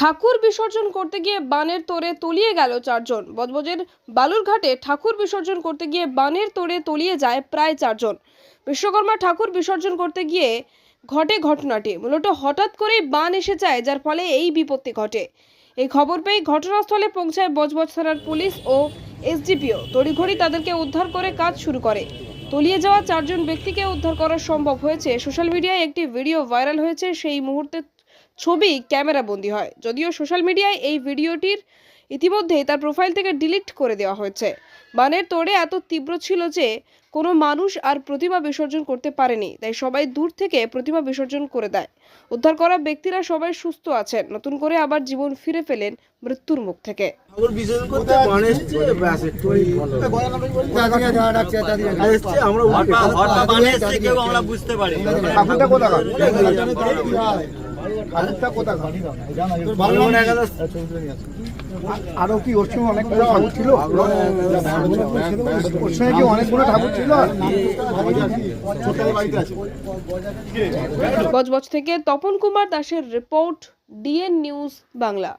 ঠাকুর বিসর্জন করতে গিয়ে বানের তোড়ে তলিয়ে গেল চারজন। বজবজের বালুরঘাটে ঠাকুর বিসর্জন করতে গিয়ে বানের তোড়ে তলিয়ে যায় প্রায় চারজন। বিশ্বকর্মা ঠাকুর বিসর্জন করতে গিয়ে ঘটে ঘটনাটি। মূলত হঠাৎ করেই বান এসে যায়, যার ফলে এই বিপত্তি ঘটে। এই খবর পেয়ে ঘটনাস্থলে পৌঁছায় বজবজ থানার পুলিশ ও এসডিপিও। তড়িঘড়ি তাদেরকে উদ্ধার করে কাজ শুরু করে। তলিয়ে যাওয়া চারজন ব্যক্তিকে উদ্ধার করা সম্ভব হয়েছে। সোশ্যাল মিডিয়ায় একটি ভিডিও ভাইরাল হয়েছে। সেই মুহূর্তে ছবি ক্যামেরা বন্দী হয়। যদিও সোশ্যাল মিডিয়ায় এই ভিডিওটির ইতিমধ্যেই তার প্রোফাইল থেকে ডিলিট করে দেওয়া হয়েছে। বানের তোড়ে এত তীব্র ছিল যে কোনো মানুষ আর প্রতিমা বিসর্জন করতে পারেনি তাই সবাই দূর থেকে প্রতিমা বিসর্জন করে দেয়। উদ্ধার করা ব্যক্তিরা সবাই সুস্থ আছেন নতুন করে আবার জীবন ফিরে ফেলেন মৃত্যুর মুখ থেকে। আমরা বুঝতে পারি আরও কি ওর সঙ্গে অনেকগুলো ঠাকুর ছিল ওর সঙ্গে কি অনেকগুলো ঠাকুর ছিল বজবজ থেকে তপন কুমার দাসের রিপোর্ট ডিএন নিউজ বাংলা